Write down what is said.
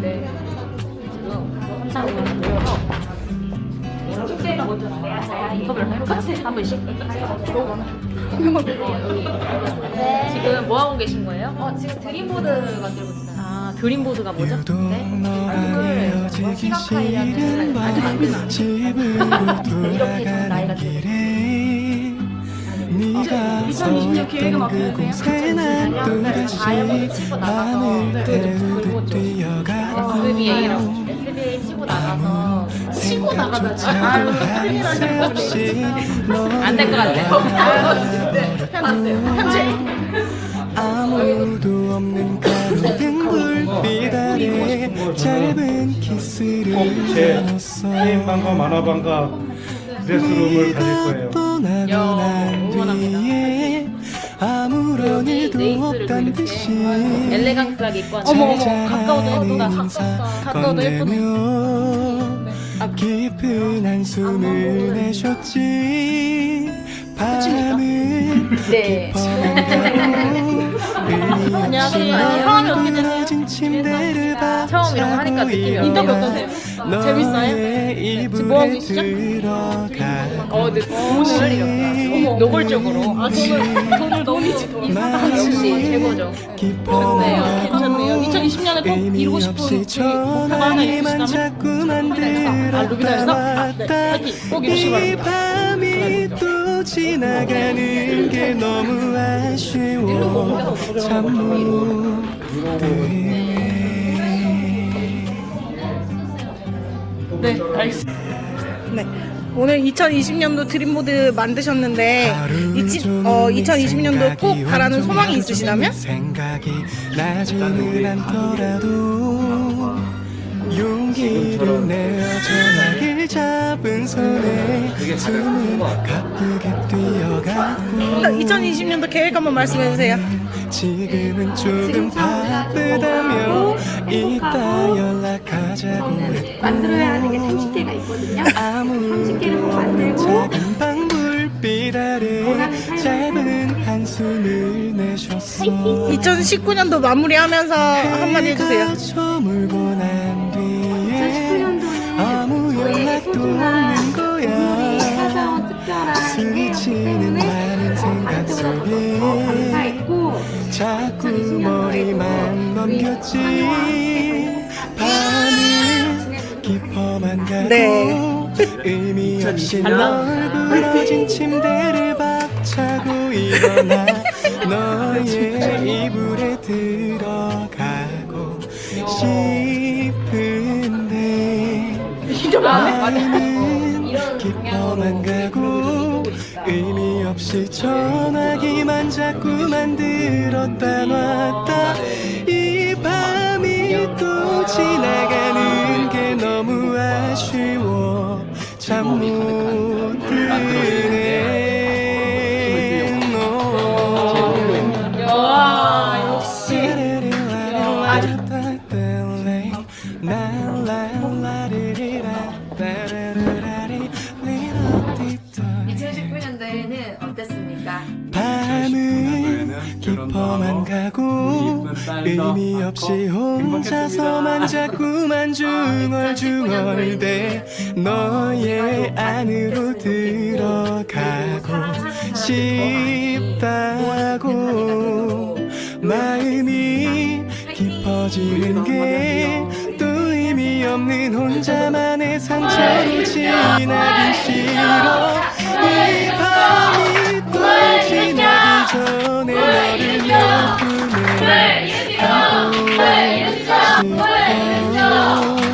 네. 지금 감사합니다. 모여서 축제가 먼저 나와요. 인터뷰를 해볼까요? 한 번씩. 네. 지금 뭐 하고 계신 거예요? 어, 지금 드림보드 만들고 있어요. 아, 드림보드가 뭐죠? 네. 시각화이라는 안 되나? 이렇게 좀 나이가 네가 2020년 계획은 어떻게 되세요? 또다시 밤을 태우듯 뛰어가 SBA라고 SBA 치고 나가서 치고 나가다가 안될 것 같아. 아무도 없는 가로등 불빛 아래 짧은 키스를 제 나눴어 게임 방과 만화 방과 드레스룸을 가질 거예요. 야, 난 응원합니다. 뒤에 아무런 여기 일도 레이스를 없단 이렇게 듯이 엘레강스하게 입고 왔는데 어머 어머 가까워도 예쁘다 가까워도 예쁘네 건네며 깊은 한숨을 내쉬었지 밤은 네 안녕하세요. 성함이 어떻게 되세요? 침대를 처음 이런 거 하니까 느낌이? 인터뷰 어떠세요? 재밌어요? 지금 뭐 하고 계시죠? 어, 네. 오늘 노골적으로 아 돈을 돈을 너무 역시 최고죠 네, 괜찮네요. 2020년에 꼭 이루고 싶은 거 하나 있으시다면? 아, 루비나에서? 아, 네. 파이팅! 꼭 이루시기 바랍니다. 지나가는 게 너무 아쉬워 참 네, 알겠습니다. 네. 오늘 2020년도 드림보드 만드셨는데 이 치- 어, 2020년도 꼭 바라는 소망이 있으시다면? 생각이 나지는 않더라도 용기를 전화기를 잡은 손에 숨을 가쁘게 뛰어갔고 2020년도 계획 한번 말씀해 주세요. 지금은 조금 바쁘다며 이따 연락하자고 만들어야 하는 게 30개가 있거든요. 아무도 없는 작은 방 불빛 아래 짧은 한숨을 내쉬었어 2019년도 마무리하면서 한마디 해주세요. 저물고 없는 분들이 거야 스치는 많은 생각 속에 더 감사했고 자꾸 머리만 넘겼지. 밤은 깊어만 가고 네. 의미 없이 널 불러진 침대를 박차고 일어나 너의 나는 깊어만 가고 의미 없이 전화기만 자꾸 만들었다 놨다 깊어만 가고 의미 없이 혼자서만 자꾸만 중얼중얼대 너의 안으로 들어가고 싶다고 마음이 깊어지는 게 또 의미 없는 혼자만의 상처로 지나기 싫어 对你